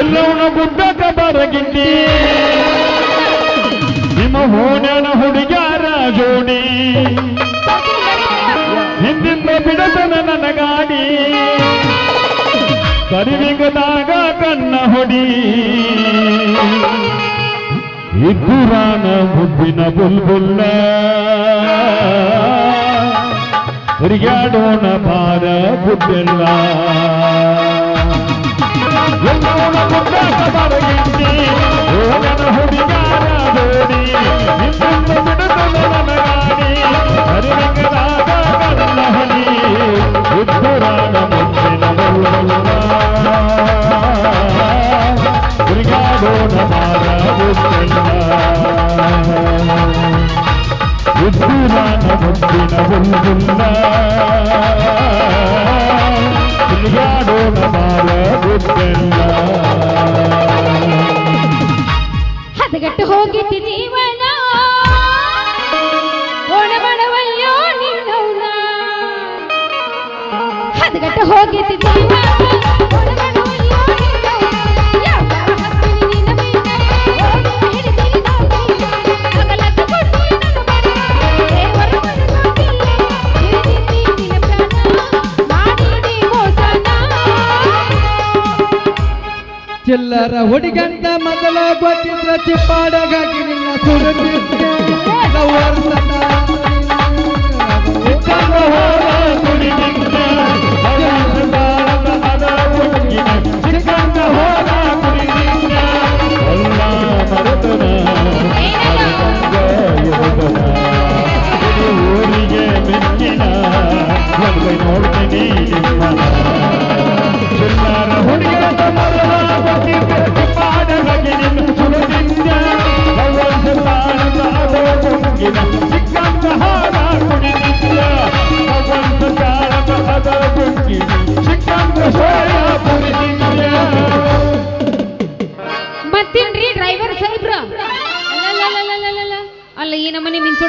ಎಲ್ಲವನ ಗುಡ್ಡಕ ಬರಗಿಂಡಿ ನಿಮ್ಮ ಹೋಣನ ಹುಡುಗ್ಯಾರ ಜೋಡಿ. ಹಿಂದಿಂದ ಬಿಡತನ ನನ್ನ ಗಾಡಿ ಕರಿವಿಗದಾಗ ಕಣ್ಣ ಹೊಡಿ. ಇದ್ದುರಾನ ಮುದ್ದಿನ ಬುಲ್ಬುಲ್ಲ. ತಿರುಗಾಡೋಣ ಬಾರ ಬುದ್ದೆಲ್ಲ ಹುಡುಗಾರ ಜೋಡಿ. ನನ್ನ ಉದ್ದಿರಾನ ಮುದ್ದಿನ ಬುಲ್ಬುಲ್ಲ ತಿರುಗಾಡೋಣ ಬಾರ ಬುದ್ದೆಲ್ಲ ಹದಗೆಟ್ಟು ಜೀವನ ಓಣಬಡವಲ್ಲೋ ನಿನ್ನ ಹದಗಟ್ಟು ಜೀವನ. ಚಿಲ್ಲರ ಹುಡುಗಂತ ಮೊದಲ ಗೊತ್ತಿದ್ರ ಚಿಪ್ಪಾಡಗಾಗಿ ನಿನ್ನ ಲವರ್ಸನ ಚಿಕ್ಕಂದ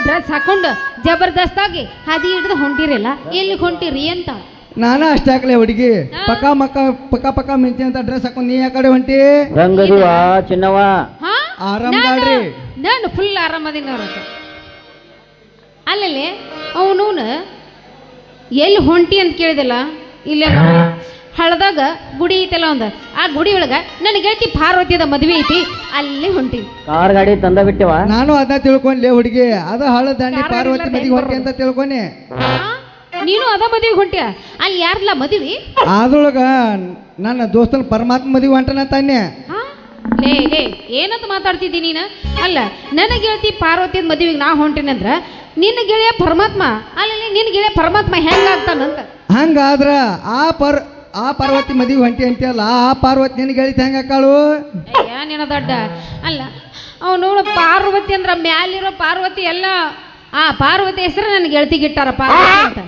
ಡ್ರೆಸ್ ಹಾಕೊಂಡು ಜಬರ್ದಸ್ತಾಗಿ ಹದಿ ಹಾದಿ ಹಿಡಿದು ಹೊಂಟಿರಲ್ಲ ಎಲ್ಲಿ ಹೊಂಟಿರಿ ಅಂತ? ನಾನು ಅಷ್ಟೇ ಹಾಕ್ಲೆ ಹುಡುಗಿ. ಪಕ್ಕ ಮಕ್ಕ ಪಕ್ಕ ಪಕ್ಕ ಮಿಂಚಿ ಅಂತ ಡ್ರೆಸ್ ಹಾಕೊಂಡು ನೀ ಯಾಕಡೆ ಕಡೆ ಹೊಂಟಿ? ರಂಗದಿವ ಚಿನ್ನವ. ಹಾ? ಆರಾಮ್ ನಾನು- ಮಾಡ್ರಿ. ನಾನು ಫುಲ್ ಆರಾಮದಿನ ಅಲ್ಲಲ್ಲಿ ಅವನು ಎಲ್ಲಿ ಹೊಂಟಿ ಅಂತ ಕೇಳಿದಲ್ಲ? ಇಲ್ಲೇ. ಹಳದಾಗ ಗುಡಿ ಐತಲ್ಲ ಒಂದು ಆ ಗುಡಿ ಒಳಗ ನನ್ನ ಗೆಳತಿ ಪಾರ್ವತಿಯದ ಮದುವೆ ಐತಿ ಅಲ್ಲಿ ಹೊಂಟಿ ಕಾರ್ ಗಾಡಿ ತಂದ ಬಿಟ್ಟಿವ? ನಾನು ಅದನ್ನ ತಿಳ್ಕೊಂಡ್ಲೆ ಹುಡುಗಿ ಅದ ಹಳ ದಾಂಡಿ ಪಾರ್ವತಿ ಮದಿಗೆ ಹೊಂಟಿ ಅಂತ ತಿಳ್ಕೊನಿ? ನೀನು ಅದ ಮದುವೆ ಹೊಂಟಿಯ? ಅಲ್ಲಿ ಯಾರ್ಲ ಮದುವೆ? ಅದ್ರೊಳಗ ನನ್ನ ದೋಸ್ತನ ಪರಮಾತ್ಮ ಮದುವೆ ಹೊಂಟನ ತಾನೆ. ಹಾ? ಲೇ ಲೇ ಏನಂತ ಮಾತಾಡ್ತಿದ್ದಿ ನೀನು? ಅಲ್ಲ ನನ್ನ ಗೆಳತಿ ಪಾರ್ವತಿಯ ಮದುವೆಗೆ ನಾ ಹೊಂಟಿನಂದ್ರ ನಿನ್ನ ಗೆಳೆಯ ಪರಮಾತ್ಮ ಅಲ್ಲಲ್ಲಿ ನಿನ್ನ ಗೆಳೆಯ ಪರಮಾತ್ಮ ಹೆಂಗಾಗ್ತಾನಂತ ಹಂಗಾದ್ರ ಆ ಪರ್ ಆ ಪಾರ್ವತಿ ಮದಿ ಹೊಂಟಿ ಅಂತೀಯಲ್ಲ ಆ ಪಾರ್ವತಿ ನಿನಗೆ ಹೇಳಿದ ಹೆಂಗ ಕಾಳು? ಅಯ್ಯ ನಿನ್ನ ದೊಡ್ಡ. ಅಲ್ಲ ಅವನು ಪಾರ್ವತಿ ಅಂದ್ರ ಮ್ಯಾಲಿರೋ ಪಾರ್ವತಿ ಎಲ್ಲ ಆ ಪಾರ್ವತಿ ಹೆಸರು ನನಗೆ ಗೆಳತಿಗೆ ಗಿಟ್ಟಾರಪ್ಪ ಪಾರ್ವತಿ ಅಂತ.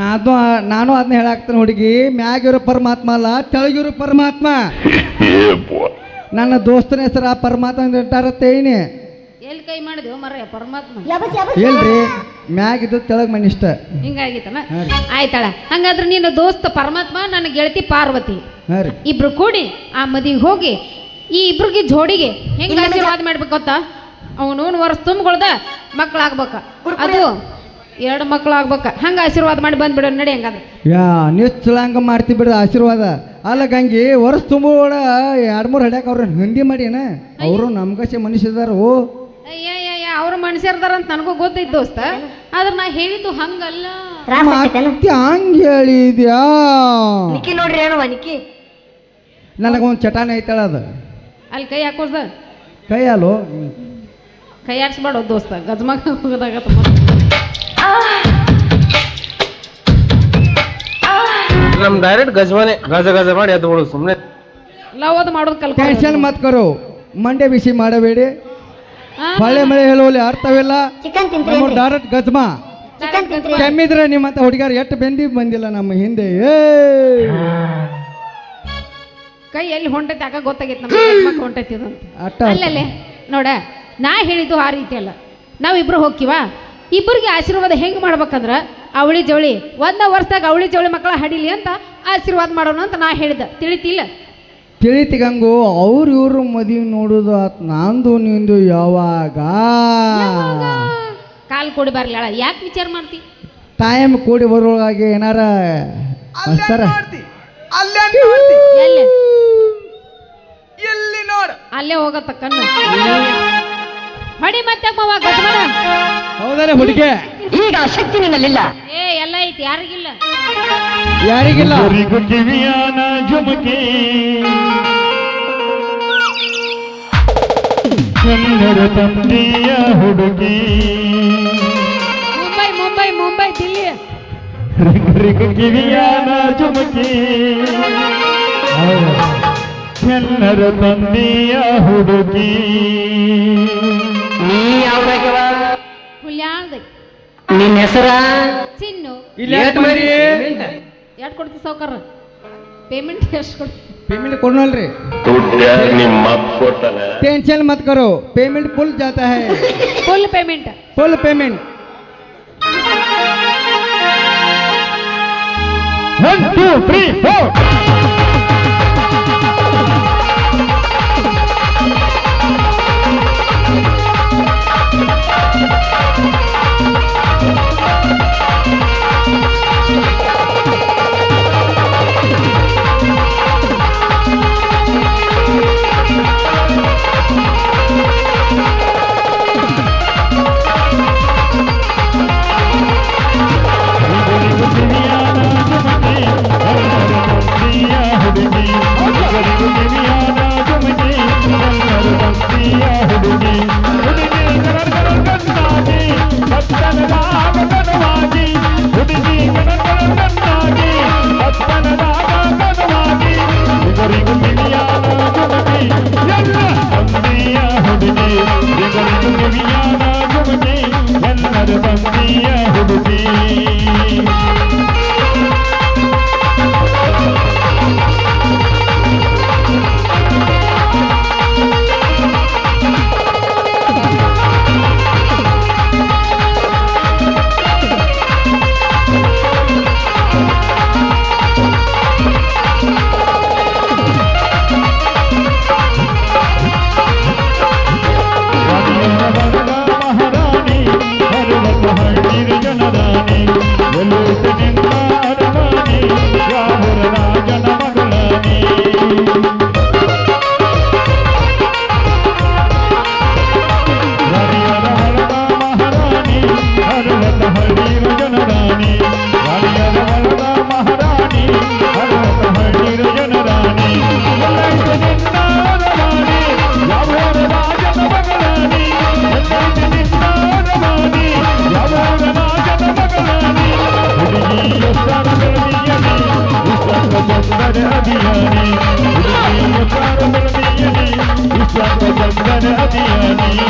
ನಾನು ನಾನು ಅದನ್ನ ಹೇಳಾಕ್ತೇನೆ ಹುಡುಗಿ. ಮ್ಯಾಗಿರೋ ಪರಮಾತ್ಮ ಅಲ್ಲ ತೆಳಗಿರೋ ಪರಮಾತ್ಮ. ನನ್ನ ದೋಸ್ತನ ಹೆಸರು ಆ ಪರಮಾತ್ಮ ಅಂತ ಇಟ್ಟಾರತ್ತೇನಿ ಎಲ್ಲಿ ಕೈ ಮಾಡಿದೆವು ಮರ ಪರಮಾತ್ಮ. ಎಲ್ರಿ ಮ್ಯಾಗಿದ್ದು ತೆಳಗ್ ಮನಿಷ್ಠ ಹಿಂಗಾಗಿತ್ತಲ್ಲ. ಆಯ್ತಳ. ಹಂಗಾದ್ರೆ ನಿನ್ನ ದೋಸ್ತ ಪರಮಾತ್ಮ ನನ್ನ ಗೆಳತಿ ಪಾರ್ವತಿ. ಹಾಂ ರೀ. ಇಬ್ರು ಕೂಡಿ ಆ ಮದಿಗೆ ಹೋಗಿ ಈ ಇಬ್ರಿಗೆ ಜೋಡಿಗೆ ಹೆಂಗ ಆಶೀರ್ವಾದ ಮಾಡ್ಬೇಕು ಗೊತ್ತಾ? ಅವನು ವರ್ಷ ತುಂಬಿಕೊಳ್ದ ಮಕ್ಕಳಾಗ್ಬೇಕ ಅದು ಎರಡು ಮಕ್ಕಳು ಆಗ್ಬೇಕ ಹಂಗ ಆಶೀರ್ವಾದ ಮಾಡಿ ಬಂದ್ಬಿಡ ನಡಿ ಹಂಗಾದ್ರೆ. ಯಾ ನಿಶ್ಚಲ ಹಂಗ ಮಾಡ್ತಿ ಬಿಡ ಆಶೀರ್ವಾದ. ಅಲ್ಲ ಗಂಗಿ ವರ್ಷ ತುಂಬ ಎರಡು ಮೂರು ಹಡ್ಯಾಕ ಅವ್ರ ಹಿಂದಿ ಮಾಡ್ಯಾನ ಅವರು ನಮ್ಗಸೆ ಮನುಷ್ಯದಾರ ಓ. ಅಯ್ಯ ಅವ್ರ ಮನುಷ್ಯರ್ದಾರ ಅಂತ ನನಗೂ ಗೊತ್ತೈತ್ ದೋಸ್ತ. ಆದ್ರೆ ನಾ ಹೇಳಿದ್ದು ಹಂಗಲ್ಲ. ಮತ್ತೆ ಹಂಗ ಹೇಳಿದ್ಯಾ? ನಿಕ್ಕಿ ನೋಡ್ರಿ ಹೇಳುವ ನನಗೆ ಒಂದು ಚಟಾನ ಐತಳ ಅದು. ಅಲ್ಲಿ ಕೈ ಹಾಕೋದ ಕೈ ಅಲ್ಲೋ ಕೈ ಆಡ್ಸ್ಬೇಡ ದೋಸ್ತ ಗಜ್ಮಗ ಹೋಗದಾಗ ನಮ್ ಡೈರೆಕ್ಟ್ ಗಜವಾನೆ ಗಜ ಗಜ ಮಾಡಿ ಎದ್ದು ಬಿಡು ಸುಮ್ಮನೆ ಲವ್ ಅದು ಮಾಡೋದು ಟೆನ್ಷನ್ ಕಲ್ಕೊಂಡು ಮತ್ ಕರು. ಮಂಡೆ ಬಿಸಿ ಮಾಡಬೇಡಿ. ಹೊಳೆ ಮಳೆ ಹೇಳುವಲ್ಲಿ ಅರ್ಥವಿಲ್ಲ. ಚಿಕನ್ ನಮ್ಮ ಡೈರೆಕ್ಟ್ ಗಜ್ಮಾ. ಚಿಕನ್ ತಿಂತ್ರಿ ಕೆಮ್ಮಿದ್ರೆ ನಿಮ್ಮ ಅಂತ ಹುಡುಗಾರ ಎಷ್ಟು ಬೆಂದಿ ಬಂದಿಲ್ಲ ನಮ್ಮ ಹಿಂದೆ. ಏ! ಕೈ ಎಲ್ಲಿ ಹೊಂಟೈತೆ ಆಗ ಗೊತ್ತಾಗೈತೆ ನಮ್ಮ ಹೊಂಟೈತಿ ಅಲ್ಲಲ್ಲೇ ನೋಡ ನಾ ಹೇಳಿದ್ದು ಆ ರೀತಿ ಅಲ್ಲ ನಾವಿಬ್ರು ಹೋಗ್ತೀವ? ಇಬ್ಬರಿಗೆ ಆಶೀರ್ವಾದ ಹೆಂಗೆ ಮಾಡ್ಬೇಕಂದ್ರೆ ಅವಳಿ ಜವಳಿ ಒಂದ ವರ್ಷದಾಗ ಅವಳಿ ಜವಳಿ ಮಕ್ಕಳ ಹಡಿಲಿ ಅಂತ ಆಶೀರ್ವಾದ ಮಾಡೋಣ ಅಂತ ನಾ ಹೇಳಿದ ತಿಳಿತಿಲ್ಲ. ತಿಳಿತಿಗಂಗು ಅವ್ರು ಇವ್ರು ಮದುವೆ ನೋಡುದು ಆತ್ ನಂದು ನಿಂದು ಯಾವಾಗ? ಕಾಲ್ ಕೊಡಿ ಬರ್ಲಿ ಅಳ ಯಾಕೆ ವಿಚಾರ ಮಾಡ್ತಿ? ಟೈಮ್ ಕೂಡಿ ಬರೋಳಾಗೆ ಏನಾರ ಅಸ್ತಾರ ಎಲ್ಲಿ? ಇಲ್ಲಿ ನೋಡ? ಅಲ್ಲೇ ಹೋಗತ್ತ ಕಣ್ಣು ಹೊಡಿ ಮತ್ತೆ ಮವ ಗಜಮನ? ಹೌದಲ್ಲ ಹುಡುಗಿ. ಈಗ ಶಕ್ತಿ ನಿನ್ನಲ್ಲಿಲ್ಲ. ಏ ಎಲ್ಲ ಐತಿ ಯಾರಿಗಿಲ್ಲ? ಯಾರಿಗಿಲ್ಲ? ಕಿವಿಯಾನ ಜುಮುಕಿ. ಕನ್ನಡ ತಂದೆಯ ಹುಡುಗಿ. ಮುಂಬೈ ಮುಂಬೈ ಮುಂಬೈ ದಿಲ್ಲಿ. ಇವರಿಗೂ ಕಿವಿಯಾನ ಜುಮುಕಿ. ಕನ್ನಡ ತಂದೆಯ ಹುಡುಗಿ. ನೀ ಯಾವ್ದಾಗ್ಯವ ಹುಲ್ಯಾಳ್ದ. ನಿನ್ನ ಹೆಸರ? ಚಿನ್ನು. ಇಲ್ಲಿ ಯಾಕ್ ಬಂದ್ರಿ? ಎಷ್ಟು ಕೊಡ್ತಿ ಸಾವ್ಕಾರ. ಪೇಮೆಂಟ್ ಎಷ್ಟು ಕೊಡ್ತಿ पेमेंट ಕೊಡ್ನಲ್ರಿ ನಿಮ್ಮ ಕೊಡ್ತಾನೆ टेंशन मत करो पेमेंट फुल जाता है full payment full payment one two three four আমি